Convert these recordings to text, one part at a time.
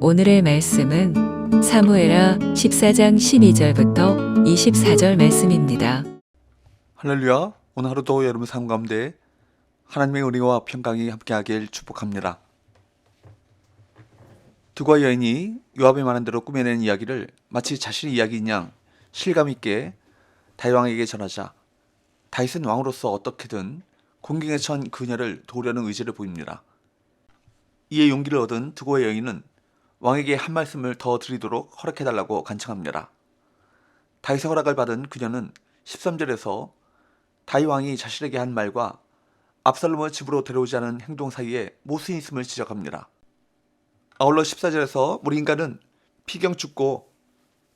오늘의 말씀은 사무에라 14장 12절부터 24절 말씀입니다. 할렐루야. 오늘 하루도 여러분 삶 가운데 하나님의 은혜와 평강이 함께하길 축복합니다. 두과 여인이 요압의 말한 대로 꾸며낸 이야기를 마치 자신의 이야기인 양 실감 있게 다윗 왕에게 전하자 다윗은 왕으로서 어떻게든 공경에 처한 그녀를 도우려는 의지를 보입니다. 이에 용기를 얻은 두고의 여인은 왕에게 한 말씀을 더 드리도록 허락해달라고 간청합니다. 다윗의 허락을 받은 그녀는 13절에서 다윗 왕이 자신에게 한 말과 압살롬을 집으로 데려오지 않은 행동 사이에 모순이 있음을 지적합니다. 아울러 14절에서 우리 인간은 피경 죽고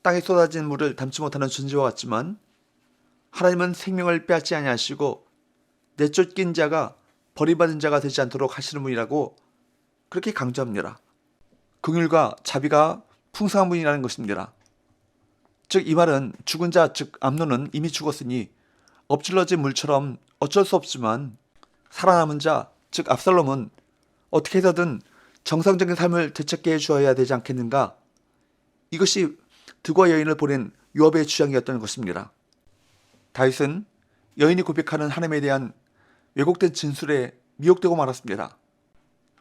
땅에 쏟아진 물을 담지 못하는 존재와 같지만 하나님은 생명을 빼앗지 아니하시고 내쫓긴 자가 버림받은 자가 되지 않도록 하시는 분이라고 그렇게 강조합니다. 긍휼과 자비가 풍성한 분이라는 것입니다. 즉 이 말은 죽은 자 즉 암노는 이미 죽었으니 엎질러진 물처럼 어쩔 수 없지만 살아남은 자 즉 압살롬은 어떻게 해서든 정상적인 삶을 되찾게 해주어야 되지 않겠는가? 이것이 드과 여인을 보낸 요압의 주장이었던 것입니다. 다윗은 여인이 고백하는 하나님에 대한 왜곡된 진술에 미혹되고 말았습니다.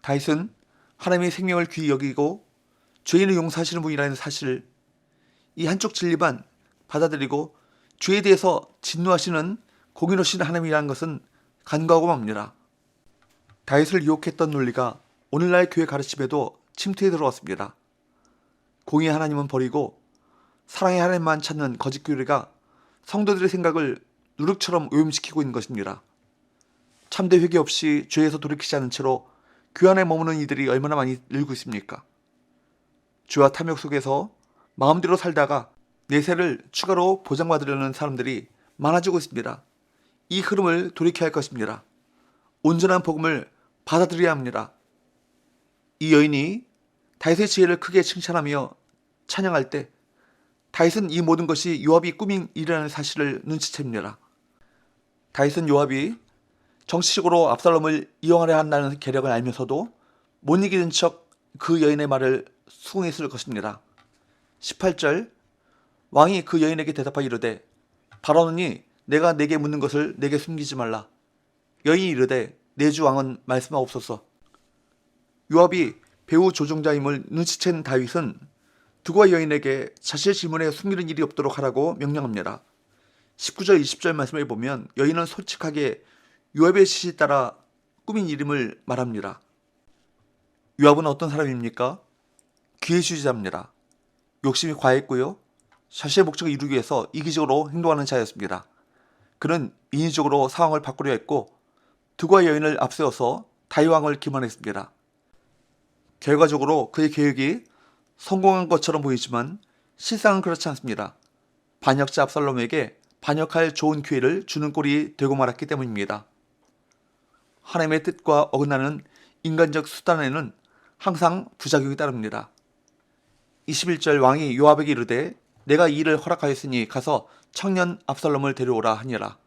다윗은 하나님의 생명을 귀히 여기고 죄인을 용서하시는 분이라는 사실을 이 한쪽 진리만 받아들이고 죄에 대해서 진노하시는 공인하시는 하나님이라는 것은 간과하고 맙니다. 다윗을 유혹했던 논리가 오늘날 교회 가르침에도 침투해 들어왔습니다. 공의 하나님은 버리고 사랑의 하나님만 찾는 거짓 교리가 성도들의 생각을 누룩처럼 오염시키고 있는 것입니다. 참된 회개 없이 죄에서 돌이키지 않은 채로 교회 안에 머무는 이들이 얼마나 많이 늘고 있습니까? 죄와 탐욕 속에서 마음대로 살다가 내세를 추가로 보장받으려는 사람들이 많아지고 있습니다. 이 흐름을 돌이켜야 할 것입니다. 온전한 복음을 받아들여야 합니다. 이 여인이 다윗의 지혜를 크게 칭찬하며 찬양할 때 다윗은 이 모든 것이 요압이 꾸민 일이라는 사실을 눈치챕니다. 다윗은 요압이 정치적으로 압살롬을 이용하려 한다는 계략을 알면서도 못 이기는 척 그 여인의 말을 수긍했을 것입니다. 18절 왕이 그 여인에게 대답하여 이르되 바라노니 내가 내게 묻는 것을 내게 숨기지 말라. 여인이 이르되 내 주 왕은 말씀하옵소서. 요압이 배우 조종자임을 눈치챈 다윗은 두과 여인에게 자신의 질문에 숨기는 일이 없도록 하라고 명령합니다. 19절 20절 말씀을 보면 여인은 솔직하게 요압의 시시 따라 꾸민 이름을 말합니다. 요압은 어떤 사람입니까? 기회주의자입니다. 욕심이 과했고요. 자신의 목적을 이루기 위해서 이기적으로 행동하는 자였습니다. 그는 인위적으로 상황을 바꾸려 했고 두과 여인을 앞세워서 다이왕을 기만했습니다. 결과적으로 그의 계획이 성공한 것처럼 보이지만 실상은 그렇지 않습니다. 반역자 압살롬에게 반역할 좋은 기회를 주는 꼴이 되고 말았기 때문입니다. 하나님의 뜻과 어긋나는 인간적 수단에는 항상 부작용이 따릅니다. 21절 왕이 요압에게 이르되 내가 이 일을 허락하였으니 가서 청년 압살롬을 데려오라 하니라.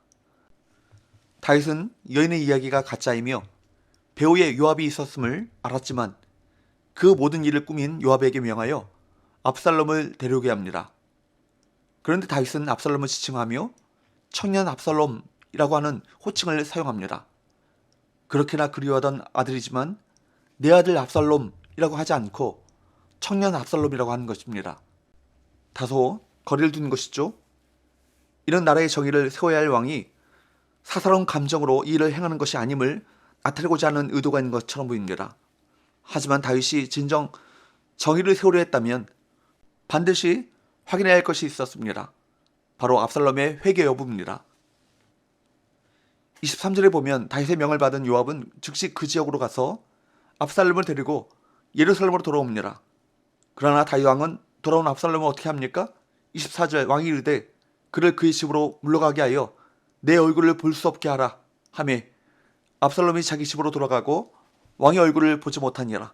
다윗은 여인의 이야기가 가짜이며 배우의 요압이 있었음을 알았지만 그 모든 일을 꾸민 요압에게 명하여 압살롬을 데려오게 합니다. 그런데 다윗은 압살롬을 지칭하며 청년 압살롬이라고 하는 호칭을 사용합니다. 그렇게나 그리워하던 아들이지만 내 아들 압살롬이라고 하지 않고 청년 압살롬이라고 하는 것입니다. 다소 거리를 둔 것이죠. 이런 나라의 정의를 세워야 할 왕이 사사로운 감정으로 이 일을 행하는 것이 아님을 나타내고자 하는 의도가 있는 것처럼 보입니다. 하지만 다윗이 진정 정의를 세우려 했다면 반드시 확인해야 할 것이 있었습니다. 바로 압살롬의 회개 여부입니다. 23절에 보면 다윗의 명을 받은 요압은 즉시 그 지역으로 가서 압살롬을 데리고 예루살렘으로 돌아옵니다. 그러나 다윗 왕은 돌아온 압살롬을 어떻게 합니까? 24절 왕이 이르되 그를 그의 집으로 물러가게 하여 내 얼굴을 볼 수 없게 하라 하며 압살롬이 자기 집으로 돌아가고 왕의 얼굴을 보지 못하니라.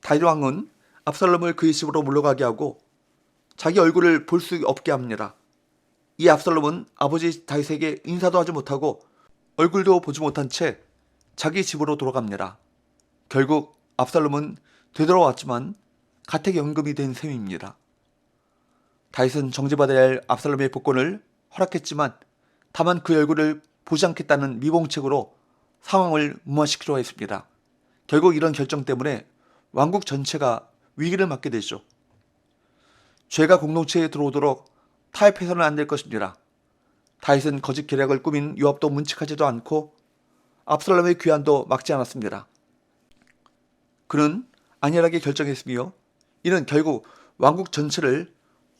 다윗 왕은 압살롬을 그의 집으로 물러가게 하고 자기 얼굴을 볼 수 없게 합니다. 이 압살롬은 아버지 다윗에게 인사도 하지 못하고 얼굴도 보지 못한 채 자기 집으로 돌아갑니다. 결국 압살롬은 되돌아왔지만 가택연금이 된 셈입니다. 다윗은 정죄받아야 할 압살롬의 복권을 허락했지만 다만 그 얼굴을 보지 않겠다는 미봉책으로 상황을 무마시키려 했습니다. 결국 이런 결정 때문에 왕국 전체가 위기를 맞게 되죠. 죄가 공동체에 들어오도록 타협해서는 안 될 것입니다. 다윗은 거짓 계략을 꾸민 요압도 문책하지도 않고 압살롬의 귀환도 막지 않았습니다. 그는 안일하게 결정했으며 이는 결국 왕국 전체를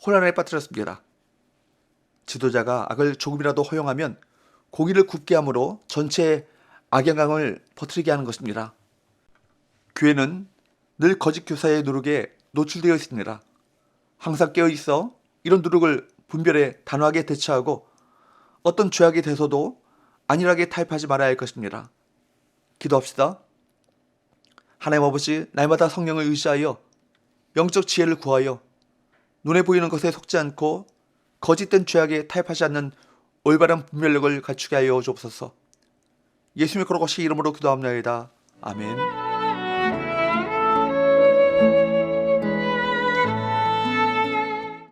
혼란에 빠뜨렸습니다. 지도자가 악을 조금이라도 허용하면 고기를 굽게 함으로 전체의 악영향을 퍼뜨리게 하는 것입니다. 교회는 늘 거짓 교사의 누룩에 노출되어 있습니다. 항상 깨어 있어 이런 누룩을 분별해 단호하게 대처하고 어떤 죄악에 대해서도 안일하게 타협하지 말아야 할 것입니다. 기도합시다. 하나님 아버지, 날마다 성령을 의지하여 영적 지혜를 구하여 눈에 보이는 것에 속지 않고 거짓된 죄악에 타협하지 않는 올바른 분별력을 갖추게 하여 주옵소서. 예수님의 거룩하신 이름으로 기도합나이다. 아멘.